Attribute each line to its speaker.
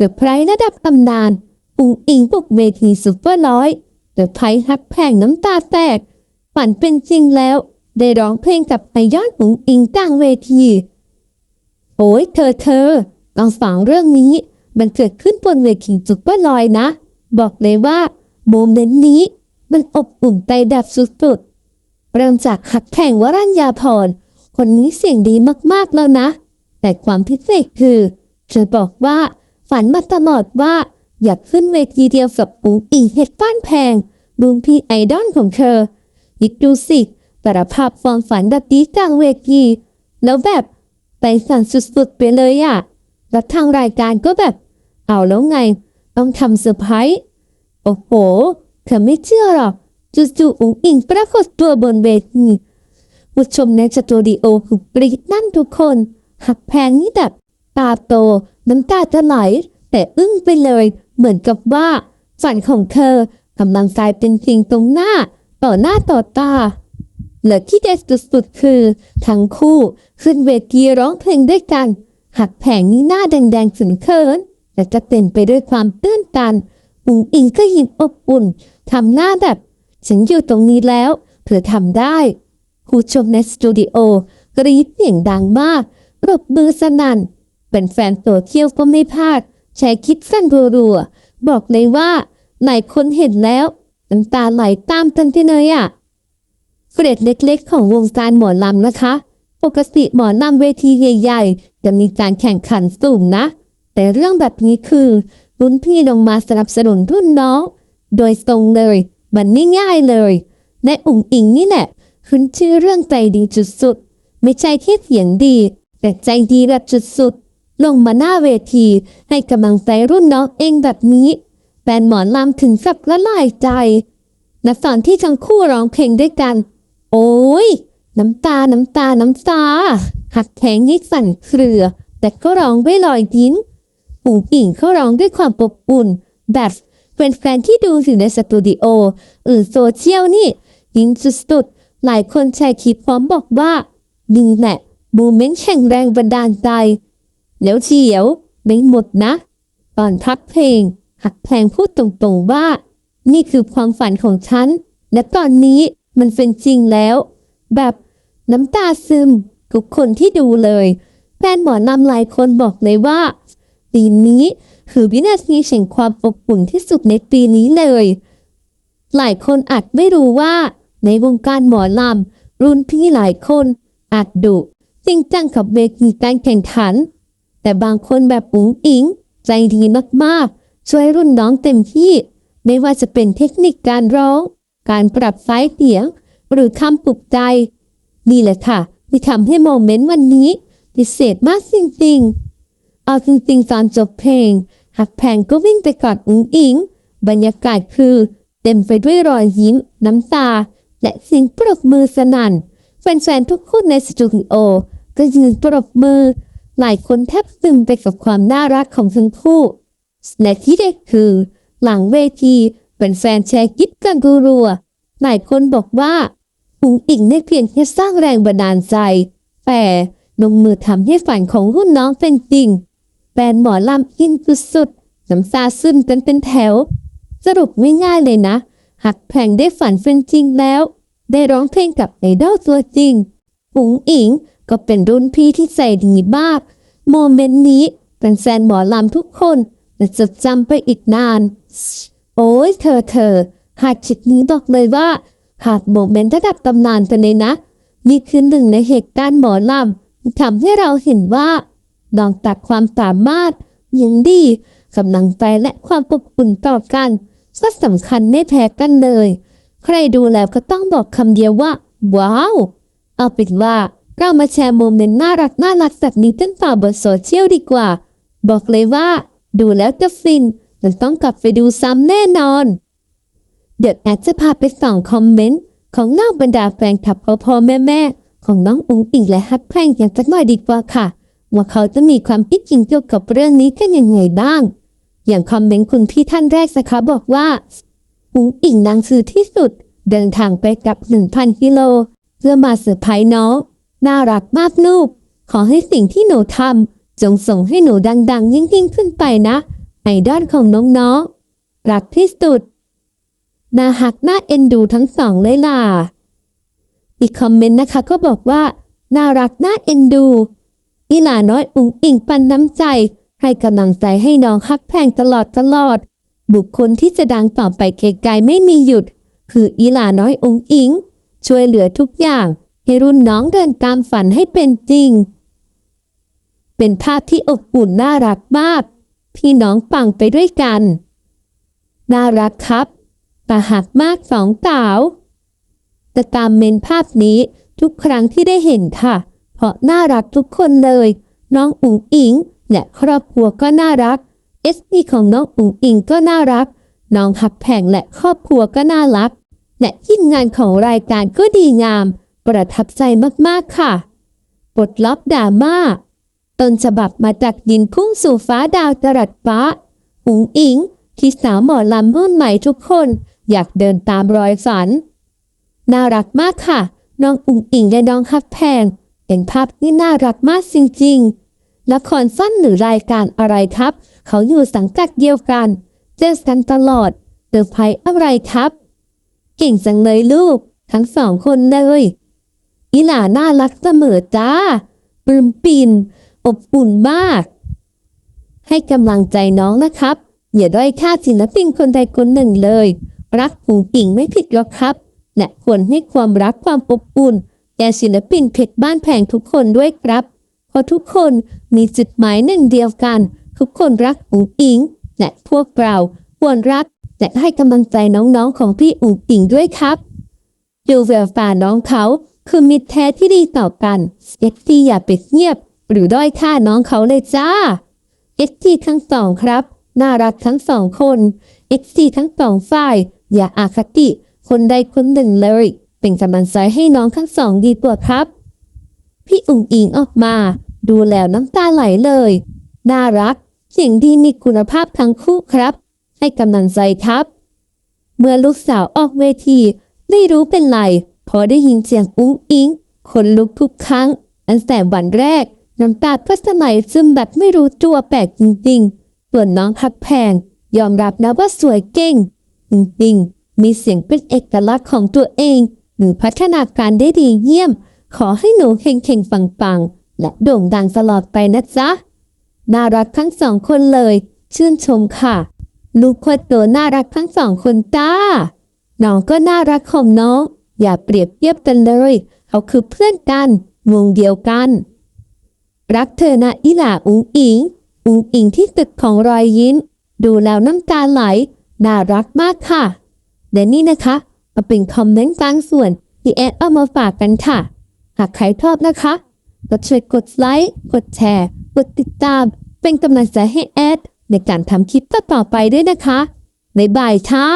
Speaker 1: เดอะไพรส์ระดับตำนานอุงอิงบุกเวทีซุปเปอร์ร้อยเดอะไพรส์ฮักแพงน้ำตาแตก ฝันเป็นจริงแล้ว ได้ร้องเพลงกับไอยอดอุงอิงกลางเวที โอ้ยเธอเธอลองฟังเรื่องนี้ มันเกิดขึ้นบนเวทีซุปเปอร์ลอยนะ บอกเลยว่าโมเมนต์นี้มันอบอุ่นใจแบบสุดๆเริ่มจากหักแข่งวรัญญาพร คนนี้เสียงดีมากๆแล้วนะ แต่ความพิเศษคือเธอบอกว่า ฝันมาตลอดว่าอยากขึ้นเวทีเดียวกับอุ๋งอิงเฮ็ดฟ้านแพงรุ่นพี่ไอดอลของเธอยิดดูสิแต่ละภาพความฝันแบบนี้กลางเวทีแล้วแบบไปสั่นสุดๆไปเลยอะแล้วทางรายการก็แบบ เอาแล้วไง ต้องทำเซอร์ไพรส์โอ้โห เธอไม่เชื่อหรอกจู่ๆอุ๋งอิงปรากฏตัวบนเวทีผู้ชมในสตูดิโอคือกรี๊ดนั่นทุกคน หักแพงนี่แบบตาโต น้ำตาจะไหล แต่อึ้งไปเลย เหมือนกับว่าฝันของเธอกำลังกลายเป็นจริงตรงหน้า ต่อหน้าต่อตาและที่เด็ดสุดๆคือ ทั้งคู่ขึ้นเวทีร้องเพลงด้วยกัน หักแผงนี้หน้าแดงๆสุนเขินแต่จะเต็มไปด้วยความตื้นตันอุ๋งอิงก็ยิ้มอบอุ่นทำหน้าแบบ ฉันอยู่ตรงนี้แล้วเธอทำได้ผู้ชมในสตูดิโอกรี๊ดเสียงดังมากปรบมือสนั่น เป็นแฟนโซเชียลก็ไม่พลาดแชร์คลิปสั้นรัวๆบอกเลยว่าหลายคนเห็นแล้วน้ำตาไหลตามกันไปเลยอะเกรดเล็กๆ ของวงการหมอลำนะคะ ปกติหมอนำเวทีใหญ่ๆ จะมีการแข่งขันสูงนะ แต่เรื่องแบบนี้คือ รุ่นพี่ลงมาสนับสนุนรุ่นน้อง โดยตรงเลยมันไม่ง่ายเลยและอุ๋งอิงนี่แหละขึ้นชื่อเรื่องใจดีจุดสุด ไม่ใช่แค่เสียงดี แต่ใจดีแบบจุดสุด ลงมาหน้าเวที ให้กำลังใจรุ่นน้องเองแบบนี้ แฟนหมอนลำถึงกับละลายใจและตอนที่ทั้งคู่ร้องเพลงด้วยกัน โอ้ยน้ำตา น้ำตา น้ำตา หักแข็งยิ่สั่นเครือ แต่ก็ร้องด้วยรอยยิ้มปู่กิ่งเขาร้องด้วยความอบอุ่น แบบแฟนที่ดูอยู่ในสตูดิโอหรือโซเชียลนี่ยิ้มสุดๆ หลายคนแชร์คลิปพร้อมบอกว่านี่แหละโมเมนต์แข่งแรงบันดาลใจ แล้วเฉียวไม่หมดนะ ตอนพักเพลง หักแพงพูดตรงๆว่า นี่คือความฝันของฉัน และตอนนี้มันเป็นจริงแล้ว แบบน้ำตาซึมทุกคนที่ดูเลยแฟนหมอนำหลายคนบอกเลยว่าปีนี้คือวินาทีแห่งความอบอุ่นที่สุดในปีนี้เลย หลายคนอาจไม่รู้ว่า ในวงการหมอลำรุ่นพี่หลายคนอาจดุจริงจังกับเวทีการแข่งขัน แต่บางคนแบบอุ๋งอิง ใจดีมากๆ ช่วยรุ่นน้องเต็มที่ ไม่ว่าจะเป็นเทคนิคการร้อง การปรับไฟเสียง หรือคำปลุกใจ นี่แหละค่ะ ที่ทำให้โมเมนต์วันนี้ พิเศษมากจริงๆ เอาจริงๆตอนจบเพลง หักแพงก็วิ่งไปกอดอุ๋งอิง บรรยากาศคือ เต็มไปด้วยรอยยิ้ม น้ำตา และเสียงปรบมือสนั่นแฟนๆทุกคนในสตูดิโอก็ยืนปรบมือ หลายคนแทบซึมไปกับความน่ารักของทั้งคู่และที่เด็ดคือ หลังเวทีเป็นแฟนแชร์กิ๊บกันรัวหลายคนบอกว่าอุ๋งอิงได้เพียงแค่สร้างแรงบันดาลใจ แต่ลงมือทำให้ฝันของรุ่นน้องเป็นจริงแฟนหมอลำอินสุดๆน้ำตาซึมกันเป็นแถว สรุปง่ายๆเลยนะหักแพงได้ฝันเป็นจริงแล้ว ได้ร้องเพลงกับไอดอลตัวจริงอุ๋งอิง ก็เป็นรุ่นพี่ที่ใจดีมาก โมเมนต์นี้เป็นแฟนหมอลำทุกคนจะจดจำไปอีกนาน โอ้ยเธอเธอหากชิดนี้บอกเลยว่าขาดโมเมนต์ระดับตำนานไปเลยนะนี่คือหนึ่งในเหตุการณ์หมอลำที่ทำให้เราเห็นว่านอกจากความสามารถยังดีกำลังใจและความอบอุ่นต่อกันก็สำคัญไม่แพ้กันเลย ใครดูแล้วก็ต้องบอกคำเดียวว่า ว้าว เอาเป็นว่า เรามาแชร์โมเมนต์น่ารักน่ารักแบบนี้กันต่อบนโซเชียลดีกว่า บอกเลยว่า ดูแล้วจะฟินมันต้องกลับไปดูซ้ำแน่นอน เดี๋ยวแอดจะพาไปส่องคอมเมนต์ ของเหล่าบรรดาแฟนคลับพ่อพ่อแม่แม่ของน้องอุ๋งอิงและฮัทแพร่งอย่างสักหน่อยดีกว่าค่ะ ว่าเขาจะมีความคิดจริงเกี่ยวกับเรื่องนี้กันยังไงบ้าง อย่างคอมเมนต์คุณพี่ท่านแรกนะคะบอกว่าอุ๋งอิงนางซื้อที่สุด เดินทางไปกับ 1,000กิโลเพื่อมาเซอร์ไพรส์น้อง น่ารักมากลูก ขอให้สิ่งที่หนูทำจงส่งให้หนูดังๆ ยิ่งๆ ขึ้นไปนะ ไอดอลของน้องๆ รักที่สุดน่าหักน่าเอ็นดูทั้งสองเลยล่ะ อีกคอมเมนต์นะคะก็บอกว่า น่ารักน่าเอ็นดูอีหลาน้อยอุ๋งอิงปันน้ำใจ ให้กำลังใจให้น้องฮักแพงตลอดตลอด บุคคลที่จะดังต่อไปไกลๆไม่มีหยุด คืออีหลาน้อยอุ๋งอิง ช่วยเหลือทุกอย่าง ให้รุ่นน้องเดินตามฝันให้เป็นจริง เป็นภาพที่อบอุ่นน่ารักมาก พี่น้องปังไปด้วยกัน น่ารักครับตาหักมากสองสาวจะตามเมนภาพนี้ทุกครั้งที่ได้เห็นค่ะ เพราะน่ารักทุกคนเลย น้องอุ๋งอิงและครอบครัวก็น่ารักเอสพีของน้องอุ๋งอิงก็น่ารัก น้องหักแผงและครอบครัวก็น่ารัก และทีมงานของรายการก็ดีงาม ประทับใจมากๆค่ะปลดล็อกดราม่าต้นฉบับมาจากดินพุ่งสู่ฟ้าดาวจรัสฟ้าอุ๋งอิง ที่สาวหมอลำรุ่นใหม่ทุกคน อยากเดินตามรอยฝัน น่ารักมากค่ะ น้องอุ๋งอิงและน้องฮับแพง เป็นภาพที่น่ารักมากจริงๆละครสั้นหรือรายการอะไรครับ เขาอยู่สังกัดเดียวกัน เจอกันตลอดเซอร์ไพรอะไรครับ เก่งจังเลยลูก ทั้งสองคนเลย อีหลาน่ารักเสมอจ้าปลื้มปินอบอุ่นมาก ให้กำลังใจน้องนะครับ อย่าด้อยค่าศิลปินคนใดคนหนึ่งเลย รักหูกิ่งไม่ผิดหรอกครับและควรให้ความรักความอบอุ่นแก่ศิลปินเพชรบ้านแพงทุกคนด้วยครับเพราะทุกคนมีจุดหมายหนึ่งเดียวกัน ทุกคนรักอุ๋งอิง และพวกเราควรรักและให้กำลังใจน้องๆของพี่อุ๋งอิงด้วยครับ ดูแววตาน้องเขา คือมิตรแท้ที่ดีต่อกันเอ็กซี่อย่าไปเงียบ หรือด้อยค่าน้องเขาเลยจ้าเอ็กซี่ทั้งสองครับ น่ารักทั้งสองคนเอ็กซี่ทั้งสองฝ่าย อย่าอาคติ คนใดคนหนึ่งเลย เป็นกำลังใจให้น้องทั้งสองดีกว่าครับ พี่อุ๋งอิงออกมา ดูแล้วน้ำตาไหลเลย น่ารักเสียงดีมีคุณภาพทั้งคู่ครับ ให้กำลังใจครับ เมื่อลูกสาวออกเวที ไม่รู้เป็นไร พอได้ยินเสียงอุ้งอิงคนลุกทุกครั้ง อันแต่วันแรก น้ำตาก็สไหลซึมแบบไม่รู้ตัวแปลกจริงๆ ส่วนน้องฮักแพง ยอมรับนะว่าสวยเก่ง จริงๆ มีเสียงเป็นเอกลักษณ์ของตัวเอง หรือพัฒนาการได้ดีเยี่ยม ขอให้หนูเข่งๆปังๆ และโด่งดังตลอดไปนะจ๊ะ น่ารักทั้งสองคนเลย ชื่นชมค่ะ ลูกคนโตน่ารักทั้งสองคนจ้าน้องก็น่ารักของน้อง อย่าเปรียบเทียบกันเลย เขาคือเพื่อนกัน วงเดียวกัน รักเธอนะอิหล่าอุงอิง อุงอิงที่ตึกของรอยยิ้ม ดูแล้วน้ำตาไหล น่ารักมากค่ะ และนี่นะคะมาเป็นคอมเมนต์กลางส่วนที่แอดเอามาฝากกันค่ะ หากใครชอบนะคะก็ช่วยกดไลค์ กดแชร์ กดติดตาม เป็นกำลังใจให้แอดในการทำคลิปต่อๆไปด้วยนะคะ บ๊ายบายค่ะ